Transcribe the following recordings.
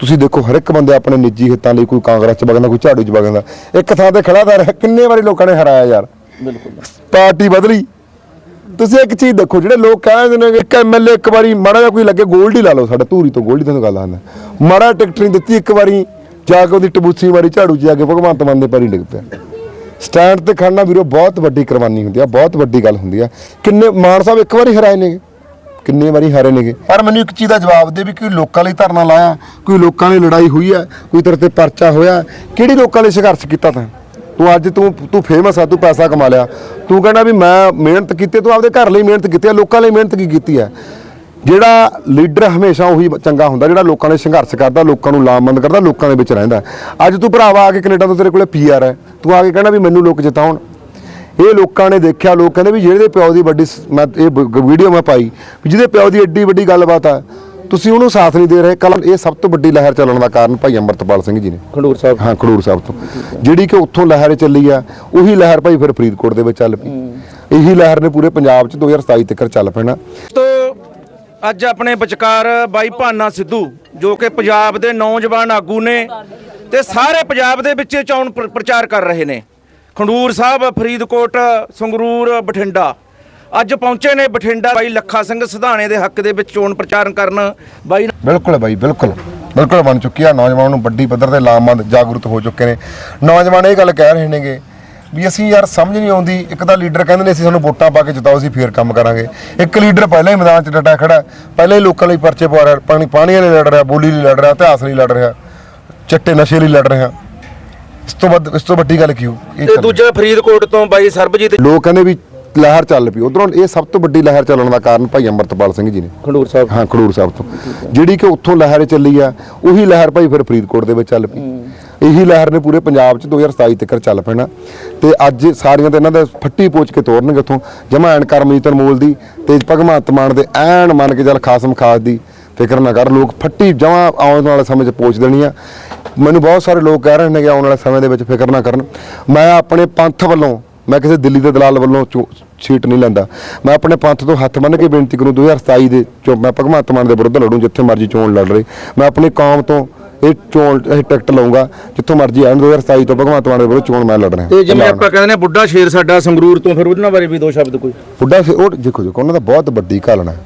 ਤੁਸੀਂ ਦੇਖੋ ਹਰ ਇੱਕ ਬੰਦੇ ਆਪਣੇ ਨਿੱਜੀ ਹਿੱਤਾਂ ਲਈ ਕੋਈ ਕਾਂਗਰਸ ਚ ਵਗਦਾ ਕੋਈ ਝਾੜੂ ਚ ਵਗਦਾ। ਇੱਕ ਥਾਂ ਤੇ ਖੜਾ ਤਾਂ ਰਿਹਾ ਕਿੰਨੇ ਵਾਰੀ ਲੋਕਾਂ ਨੇ ਹਰਾਇਆ ਯਾਰ? ਬਿਲਕੁਲ। ਪਾਰਟੀ ਬਦਲੀ। ਤੁਸੀਂ ਇੱਕ ਚੀਜ਼ ਦੇਖੋ ਜਿਹੜੇ ਲੋਕ ਕਹਿੰਦੇ ਨੇ ਇੱਕ ਐਮਐਲਏ ਇੱਕ ਵਾਰੀ ਮਾੜਾ ਜਿਹਾ ਕੋਈ ਲੱਗੇ ਗੋਲਡ ਹੀ ਲਾ ਲਓ ਸਾਡਾ ਧੂਰੀ ਤੋਂ ਗੋਲਡ ਦੀ ਗੱਲ ਆਂਦਾ ਮਾੜਾ ਟਿਕਟ ਨਹੀਂ ਦਿੱਤੀ ਇੱਕ ਵਾਰੀ ਜਾ ਕੇ ਉਹਦੀ ਟਬੂਸੀ ਮਾਰੀ ਝਾੜੂ 'ਚ ਜਾ ਕੇ ਭਗਵੰਤ ਮਾਨ ਦੇ ਪੈਰੀ ਡਿੱਗ ਪਿਆ। ਸਟੈਂਡ ਤੇ ਖੜਨਾ ਵੀਰੋ ਬਹੁਤ ਵੱਡੀ ਕੁਰਬਾਨੀ ਹੁੰਦੀ ਆ ਬਹੁਤ ਵੱਡੀ ਗੱਲ ਹੁੰਦੀ ਆ। ਕਿੰਨੇ ਮਾਨ ਸਾਹਿਬ ਇੱਕ ਵਾਰੀ ਹਰਾਏ ਨੇਗੇ। ਕਿੰਨੇ ਵਾਰੀ ਹਾਰੇ ਨੇਗੇ। ਪਰ ਮੈਨੂੰ ਇੱਕ ਚੀਜ਼ ਦਾ ਜਵਾਬ ਦੇ ਵੀ ਕੋਈ ਲੋਕਾਂ ਲਈ ਧਰਨਾ ਲਾਇਆ, ਕੋਈ ਲੋਕਾਂ ਲਈ ਲੜਾਈ ਹੋਈ ਹੈ, ਕੋਈ ਤੇਰੇ ਤੇ ਪਰਚਾ ਹੋਇਆ, ਕਿਹੜੀ ਲੋਕਾਂ ਲਈ ਸੰਘਰਸ਼ ਕੀਤਾ ਤੈਂ? ਤੂੰ ਅੱਜ ਤੂੰ ਤੂੰ ਫੇਮਸ ਆ, ਤੂੰ ਪੈਸਾ ਕਮਾ ਲਿਆ। ਤੂੰ ਕਹਿੰਦਾ ਵੀ ਮੈਂ ਮਿਹਨਤ ਕੀਤੀ, ਤੂੰ ਆਪਦੇ ਘਰ ਲਈ ਮਿਹਨਤ ਕੀਤੀ ਆ ਲੋਕਾਂ ਲਈ ਮਿਹਨਤ ਕੀ ਕੀਤੀ ਹੈ? ਜਿਹੜਾ ਲੀਡਰ ਹਮੇਸ਼ਾ ਉਹੀ ਚੰਗਾ ਹੁੰਦਾ, ਜਿਹੜਾ ਲੋਕਾਂ ਲਈ ਸੰਘਰਸ਼ ਕਰਦਾ, ਲੋਕਾਂ ਨੂੰ ਲਾਮਬੰਦ ਕਰਦਾ, ਲੋਕਾਂ ਦੇ ਵਿੱਚ ਰਹਿੰਦਾ। ਅੱਜ ਤੂੰ ਭਰਾਵਾ ਆ ਕੇ ਕੈਨੇਡਾ ਤੋਂ ਤੇਰੇ ਕੋਲੇ ਪੀਆਰ ਹੈ। ਤੂੰ ਆ ਕੇ ਕਹਿਣਾ ਵੀ ਮੈਨੂੰ ਲੋਕ ਜਿਤਾਉਣ। ਇਹ ਲੋਕਾਂ ਨੇ ਦੇਖਿਆ ਲੋਕ ਕਹਿੰਦੇ ਵੀ ਜਿਹਦੇ ਪਿਓ ਦੀ ਵੱਡੀ ਮੈਂ ਇਹ ਵੀਡੀਓ ਮੈਂ ਪਾਈ ਵੀ ਜਿਹਦੇ ਪਿਓ ਦੀ ਐਡੀ ਵੱਡੀ ਗੱਲਬਾਤ ਆ ਤੁਸੀਂ ਉਹਨੂੰ ਸਾਥ ਨਹੀਂ ਦੇ ਰਹੇ। ਕੱਲ ਇਹ ਸਭ ਤੋਂ ਵੱਡੀ ਲਹਿਰ ਚੱਲਣ ਦਾ ਕਾਰਨ ਭਾਈ ਅੰਮ੍ਰਿਤਪਾਲ ਸਿੰਘ ਜੀ ਨੇ। ਖੰਡੂਰ ਸਾਹਿਬ। ਹਾਂ ਖਡੂਰ ਸਾਹਿਬ ਤੋਂ। ਜਿਹੜੀ ਕਿ ਉੱਥੋਂ ਲਹਿਰ ਚੱਲੀ ਆ ਉਹੀ ਲਹਿਰ ਭਾਈ ਫਿਰ ਫਰੀਦਕੋਟ ਦੇ ਵਿੱਚ ਚੱਲ ਪਈ। ਇਹੀ ਲਹਿਰ ਨੇ ਪੂਰੇ ਪੰਜਾਬ 'ਚ 2027 ਤੱਕ ਚੱਲ ਪੈਣਾ। ਤੋਂ ਅੱਜ ਆਪਣੇ ਵਿਚਕਾਰ ਬਾਈ ਭਾਨਾ ਸਿੱਧੂ ਜੋ ਕਿ ਪੰਜਾਬ ਦੇ ਨੌਜਵਾਨ ਆਗੂ ਨੇ ਤੇ ਸਾਰੇ ਪੰਜਾਬ ਦੇ ਵਿੱਚ ਚੋਣ ਪ੍ਰ- ਪ੍ਰਚਾਰ ਕਰ ਰਹੇ ਨੇ। ਖੰਡੂਰ ਸਾਹਿਬ, ਫਰੀਦਕੋਟ, ਸੰਗਰੂਰ, ਬਠਿੰਡਾ। ਅੱਜ ਪਹੁੰਚੇ ਨੇ ਬਠਿੰਡਾ ਬਾਈ ਲੱਖਾ ਸਿੰਘ ਸਿਧਾਣੇ ਦੇ ਹੱਕ ਦੇ ਵਿੱਚ ਚੋਣ ਪ੍ਰਚਾਰ ਕਰਨ। ਬਾਈ ਬਿਲਕੁਲ ਬਾਈ, ਬਿਲਕੁਲ। ਬਿਲਕੁਲ ਬਣ ਚੁੱਕੀ ਆ। ਨੌਜਵਾਨ ਨੂੰ ਵੱਡੀ ਪੱਧਰ ਤੇ ਲਾਮਬੰਦ ਜਾਗਰੂਕ ਹੋ ਚੁੱਕੇ ਨੇ। ਨੌਜਵਾਨ ਇਹ ਗੱਲ ਕਹਿ ਰਹੇ ਨੇਗੇ ਵੀ ਅਸੀਂ ਯਾਰ ਸਮਝ ਨਹੀਂ ਆਉਂਦੀ। ਇੱਕ ਤਾਂ ਲੀਡਰ ਕਹਿੰਦੇ ਨੇ, ਅਸੀਂ ਸਾਨੂੰ ਵੋਟਾਂ ਪਾ ਕੇ ਜਿਤਾਓ, ਅਸੀਂ ਫੇਰ ਕੰਮ ਕਰਾਂਗੇ। ਇੱਕ ਲੀਡਰ ਪਹਿਲਾਂ ਹੀ ਮੈਦਾਨ 'ਚ ਡਟਾ ਖੜਾ ਪਹਿਲਾਂ ਹੀ ਲੋਕਾਂ ਲਈ ਪਰਚੇ ਪਵਾ ਰਿਹਾ ਪਾਣੀ ਪਾਣੀਆਂ ਲਈ ਲੜ ਰਿਹਾ, ਬੋਲੀ ਲਈ ਲੜ ਰਿਹਾ, ਇਤਿਹਾਸ ਲਈ ਲੜ ਰਿਹਾ, ਚਿੱਟੇ ਨਸ਼ੇ ਲਈ ਲੜ ਰਿਹਾ। ਇਸ ਤੋਂ ਵੱਧ ਇਸ ਤੋਂ ਵੱਡੀ ਗੱਲ ਕੀ ਹੋ ਇਹ ਤੇ ਦੂਜਾ ਫਰੀਦਕੋਟ ਤੋਂ ਬਾਈ ਸਰਬਜੀਤ ਲੋਕ ਕਹਿੰਦੇ ਵੀ ਲਹਿਰ ਚੱਲ ਪਈ। ਉਧਰੋਂ ਇਹ ਸਭ ਤੋਂ ਵੱਡੀ ਲਹਿਰ ਚੱਲਣ ਦਾ ਕਾਰਨ ਭਾਈ ਅੰਮ੍ਰਿਤਪਾਲ ਸਿੰਘ ਜੀ ਨੇ। ਖੰਡੂਰ ਸਾਹਿਬ। ਹਾਂ ਖਡੂਰ ਸਾਹਿਬ ਤੋਂ। ਜਿਹੜੀ ਕਿ ਉੱਥੋਂ ਲਹਿਰ ਚੱਲੀ ਆ ਉਹੀ ਲਹਿਰ ਭਾਈ ਫਿਰ ਫਰੀਦਕੋਟ ਦੇ ਵਿੱਚ ਚੱਲ ਪਈ। ਇਹੀ ਲਹਿਰ ਨੇ ਪੂਰੇ ਪੰਜਾਬ 'ਚ 2027 ਤੱਕ ਚੱਲ ਪੈਣਾ। ਤੇ ਅੱਜ ਸਾਰੀਆਂ ਤੇ ਇਹਨਾਂ ਦਾ ਫੱਟੀ ਪੋਚ ਕੇ ਤੋਰਨਗੇ ਉੱਥੋਂ। ਜਮਾ ਐਨ ਕਰਮਜੀਤ ਅਨਮੋਲ ਦੀ ਤੇ ਭਗਵੰਤ ਮਾਨ ਦੇ ਐਨ ਮੰਨ ਕੇ ਚੱਲ ਖਾਸਮ ਖਾਸ ਦੀ ਫਿਕਰ ਨਾ ਕਰ। ਲੋਕ ਫੱਟੀ ਜਮਾ ਆਉਣ ਵਾਲੇ ਸਮੇਂ 'ਚ ਪੋਚ ਦੇਣੀ ਆ। ਮੈਨੂੰ ਬਹੁਤ ਸਾਰੇ ਲੋਕ ਕਹਿ ਰਹੇ ਨੇ ਕਿ ਆਉਣ ਵਾਲੇ ਸਮੇਂ ਦੇ ਵਿੱਚ ਫਿਕਰ ਨਾ ਕਰਨ। ਮੈਂ ਆਪਣੇ ਪੰਥ ਵੱਲੋਂ ਮੈਂ ਕਿਸੇ ਦਿੱਲੀ ਦੇ ਦਲਾਲ ਵੱਲੋਂ ਸੀਟ ਨਹੀਂ ਲੈਂਦਾ। ਮੈਂ ਆਪਣੇ ਪੰਥ ਤੋਂ ਹੱਥ ਬੰਨ੍ਹ ਕੇ ਬੇਨਤੀ ਕਰੂੰ 2027 ਦੇ ਚੋਂ ਮੈਂ ਭਗਵੰਤ ਮਾਨ ਦੇ ਵਿਰੁੱਧ ਲੜੂੰ ਜਿੱਥੇ ਮਰਜ਼ੀ ਚੋਣ ਲੜ ਰਹੀ ਮੈਂ ਆਪਣੀ ਕੌਮ ਤੋਂ ਇਹ ਚੋਣ ਇਹ ਟਿਕਟ ਲਵਾਂਗਾ ਜਿੱਥੋਂ ਮਰਜ਼ੀ ਆਣ 2027 ਤੋਂ ਭਗਵੰਤ ਮਾਨ ਦੇ ਵਿਰੁੱਧ ਚੋਣ ਮੈਂ ਲੜ ਰਿਹਾ ਤੇ ਜਿਵੇਂ ਆਪਾਂ ਕਹਿੰਦੇ ਨੇ ਬੁੱਢਾ ਸ਼ੇਰ ਸਾਡਾ ਸੰਗਰੂਰ ਤੋਂ ਫਿਰ ਉਹਨਾਂ ਬਾਰੇ ਵੀ ਦੋ ਸ਼ਬਦ ਕੋਈ? ਬੁੱਢਾ ਸੀ ਉਹ ਦੇਖੋ ਦੇਖੋ ਉਹਨਾਂ ਦਾ ਬਹੁਤ ਵੱਡੀ ਘਾਲਣਾ ਹੈ।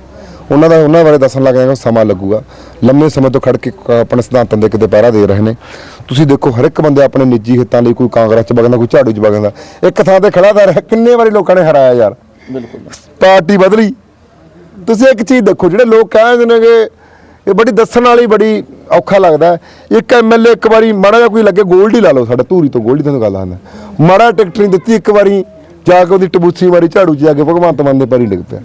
ਉਹਨਾਂ ਦਾ ਉਹਨਾਂ ਬਾਰੇ ਦੱਸਣ ਲੱਗ ਜਾਏਗਾ ਸਮਾਂ ਲੱਗੂਗਾ। ਲੰਮੇ ਸਮੇਂ ਤੋਂ ਖੜ ਕੇ ਆਪਣੇ ਸਿਧਾਂਤਾਂ ਦੇ ਕਿਤੇ ਪਹਿਰਾ ਦੇ ਰਹੇ ਨੇ। ਤੁਸੀਂ ਦੇਖੋ ਹਰ ਇੱਕ ਬੰਦੇ ਆਪਣੇ ਨਿੱਜੀ ਹਿੱਤਾਂ ਲਈ ਕੋਈ ਕਾਂਗਰਸ ਚ ਵਗਦਾ ਕੋਈ ਝਾੜੂ ਚ ਵਗਦਾ। ਇੱਕ ਥਾਂ ਤੇ ਖੜਾ ਤਾਂ ਰਿਹਾ ਕਿੰਨੇ ਵਾਰੀ ਲੋਕਾਂ ਨੇ ਹਰਾਇਆ ਯਾਰ? ਬਿਲਕੁਲ। ਪਾਰਟੀ ਬਦਲੀ। ਤੁਸੀਂ ਇੱਕ ਚੀਜ਼ ਦੇਖੋ ਜਿਹੜੇ ਲੋਕ ਕਹਿੰਦੇ ਨੇ ਕਿ ਇਹ ਬੜੀ ਦੱਸਣ ਵਾਲੀ ਬੜੀ ਔਖਾ ਲੱਗਦਾ ਹੈ। ਇੱਕ ਐਮਐਲਏ ਇੱਕ ਵਾਰੀ ਮਾੜਾ ਜਿਹਾ ਕੋਈ ਲੱਗੇ ਗੋਲਡ ਹੀ ਲਾ ਲਓ ਸਾਡਾ ਧੂਰੀ ਤੋਂ ਗੋਲਡ ਦੀ ਤੁਹਾਨੂੰ ਗੱਲ ਆਂਦਾ ਮਾੜਾ ਟਿਕਟ ਨਹੀਂ ਦਿੱਤੀ ਇੱਕ ਵਾਰੀ ਜਾ ਕੇ ਉਹਦੀ ਟਬੂਸੀ ਮਾਰੀ ਝਾੜੂ 'ਚ ਜਾ ਕੇ ਭਗਵੰਤ ਮਾਨ ਦੇ ਪੈਰੀ ਡਿੱਗ ਪਿਆ।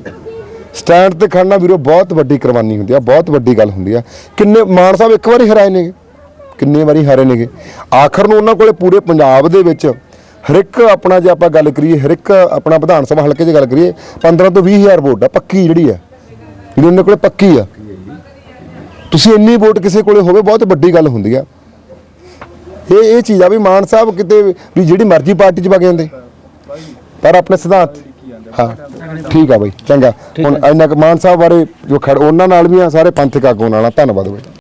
ਸਟੈਂਡ ਤੇ ਖੜਨਾ ਵੀਰੋ ਬਹੁਤ ਵੱਡੀ ਕੁਰਬਾਨੀ ਹੁੰਦੀ ਆ, ਬਹੁਤ ਵੱਡੀ ਗੱਲ ਹੁੰਦੀ ਆ। ਕਿੰਨੇ ਮਾਨ ਸਾਹਿਬ ਇੱਕ ਵਾਰੀ ਹਰਾਏ ਨੇਗੇ, ਕਿੰਨੇ ਵਾਰੀ ਹਾਰੇ ਨੇਗੇ। ਆਖਰ ਨੂੰ ਉਹਨਾਂ ਕੋਲੇ ਪੂਰੇ ਪੰਜਾਬ ਦੇ ਵਿੱਚ ਹਰ ਇੱਕ ਆਪਣਾ ਜੇ ਆਪਾਂ ਗੱਲ ਕਰੀਏ, ਹਰ ਇੱਕ ਆਪਣਾ ਵਿਧਾਨ ਸਭਾ ਹਲਕੇ 'ਚ ਗੱਲ ਕਰੀਏ 15 ਤੋਂ 20 ਹਜ਼ਾਰ ਵੋਟ ਆ, ਪੱਕੀ ਜਿਹੜੀ ਆ। ਜਿਹੜੀ ਉਹਨਾਂ ਕੋਲੇ ਪੱਕੀ ਆ। ਤੁਸੀਂ ਇੰਨੀ ਵੋਟ ਕਿਸੇ ਕੋਲੇ ਹੋਵੇ, ਬਹੁਤ ਵੱਡੀ ਗੱਲ ਹੁੰਦੀ ਆ। ਇਹ ਇਹ ਚੀਜ਼ ਆ ਵੀ ਮਾਨ ਸਾਹਿਬ ਕਿਤੇ ਵੀ ਜਿਹੜੀ ਮਰਜ਼ੀ ਪਾਰਟੀ 'ਚ ਵਗ ਜਾਂਦੇ। ਪਰ ਆਪਣੇ ਸਿਧਾਂਤ ਹਾਂ ਠੀਕ ਆ ਬਾਈ ਚੰਗਾ। ਹੁਣ ਇੰਨਾ ਕੁ ਮਾਨ ਸਾਹਿਬ ਬਾਰੇ ਜੋ ਖੜ ਉਹਨਾਂ ਨਾਲ ਵੀ ਆ ਸਾਰੇ ਪੰਥਕ ਆਗੂਆਂ ਨਾਲ ਆ। ਧੰਨਵਾਦ ਬਾਈ।